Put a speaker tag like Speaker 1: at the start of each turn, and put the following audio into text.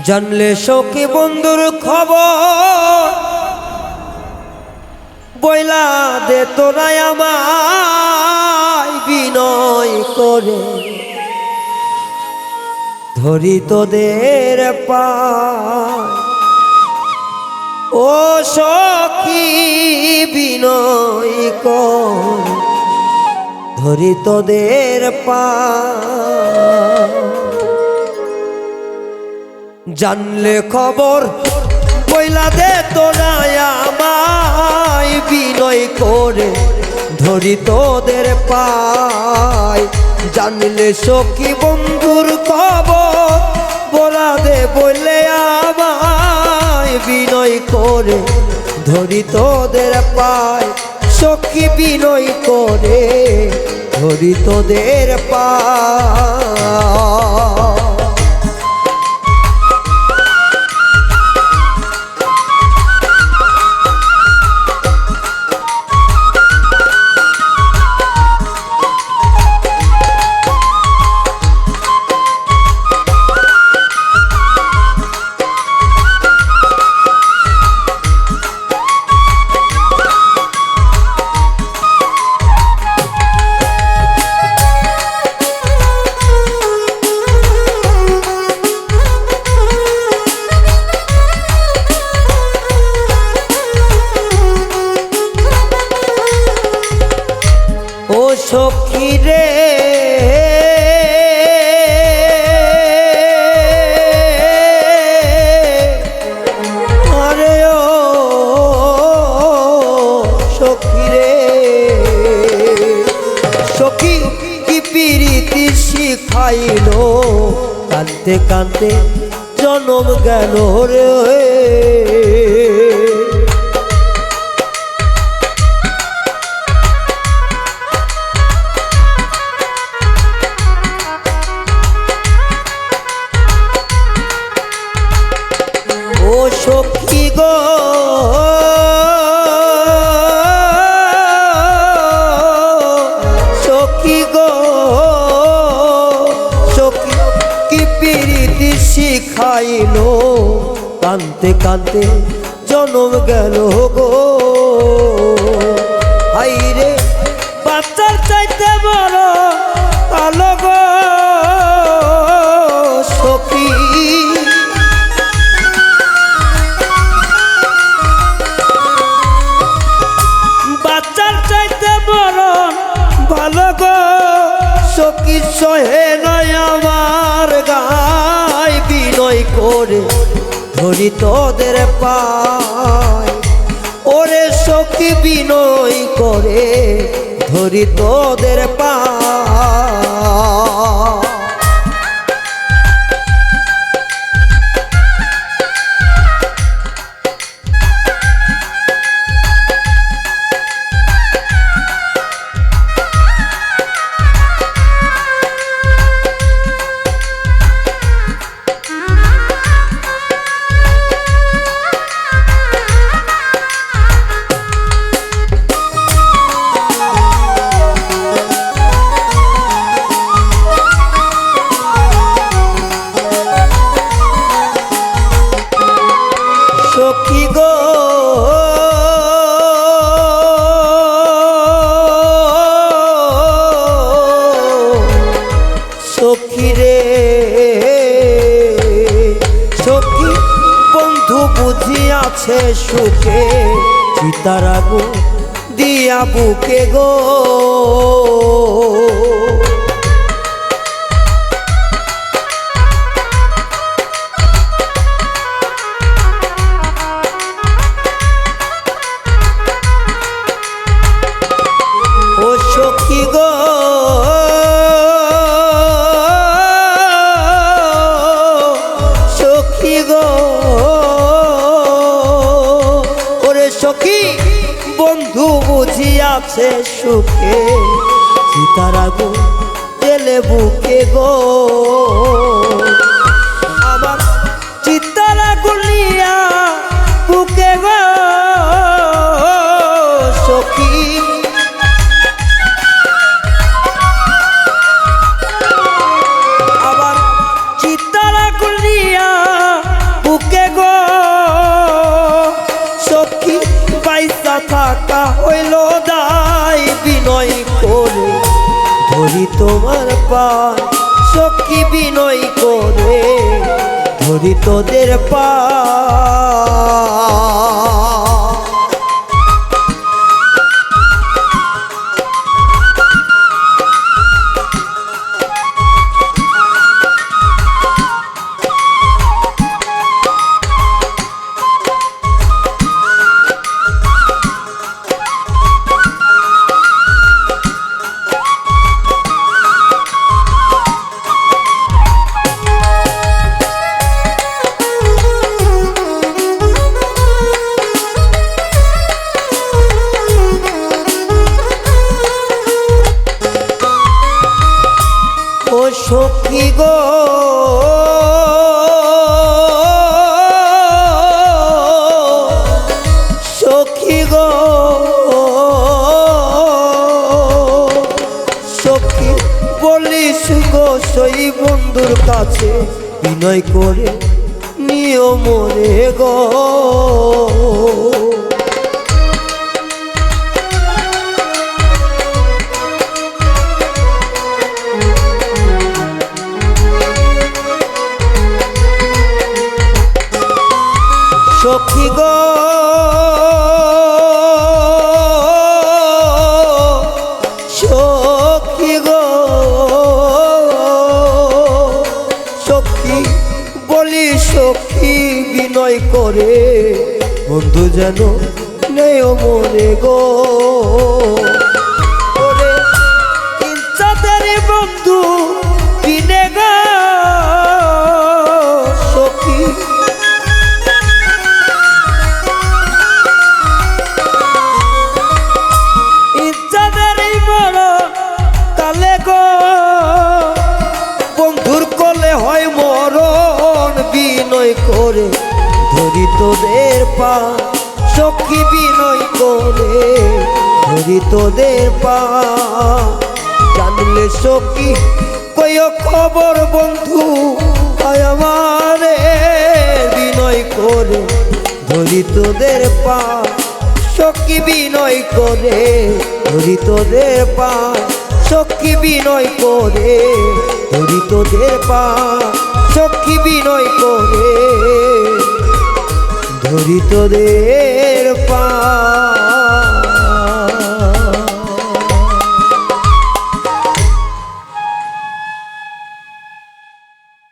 Speaker 1: জানলে সখী বন্ধুর খবর। বইলা দে তোরাই আমায় বিনয় করে। ধরি তোদের পায়। ও সখী বিনয় কর। ধরি তোদের পায়। জানলে খবর, বইলা দে তোরা আমায়, বিনয় করে ধরি তোদের পায়। জানলে সখী বন্ধুর খবর, বলা দে বললে আমায়, বিনয় করে ধরি তোদের পায়। সখী বিনয় করে ধরি তোদের পায়। সখী রে। আরে ও সখী রে। সখী কি পিরিতি শিখাইলো? কানতে কানতে জনম গেল রে। ও সখী গো। সখী গো। সখী কি পিরিতি শিখাইলো। কানতে কানতে জনম গেল গো। সহে নয় আমার গায় বিনয় করে ধরি তোদের ওরে সখী বিনয় করে ধরি তোদের পায়। আছে সুখে চিতারা গো দিয়া বুকে গো। ও সখী গো বুঝি আছে সুখে সীতারা গো তেলে বুকে গো। আমার চিতারা গুলিয়া বুকে গো। আমার পায় সখী বিনয় করে ধরি তোদের পা সখী গো। সখী গো। সখী বলিস গো সই বন্ধুর কাছে বিনয় করে নিয়মরে গো। সখী গো। সখী গো। সখী বলি সখী বিনয় করে বন্ধু যেন নেই মনে গো। করে, ধরি তোদের পা, সখী বিনয় করে, ধরি তোদের পা। জানলে সখী কই খবর বন্ধু আমারে বিনয় করে, ধরি তোদের পা। সখী বিনয় করে, ধরি তোদের পা। সখী বিনয় করে, ধরি তোদের পা। চক্ষি বিনয় করে। ধরিতদের পা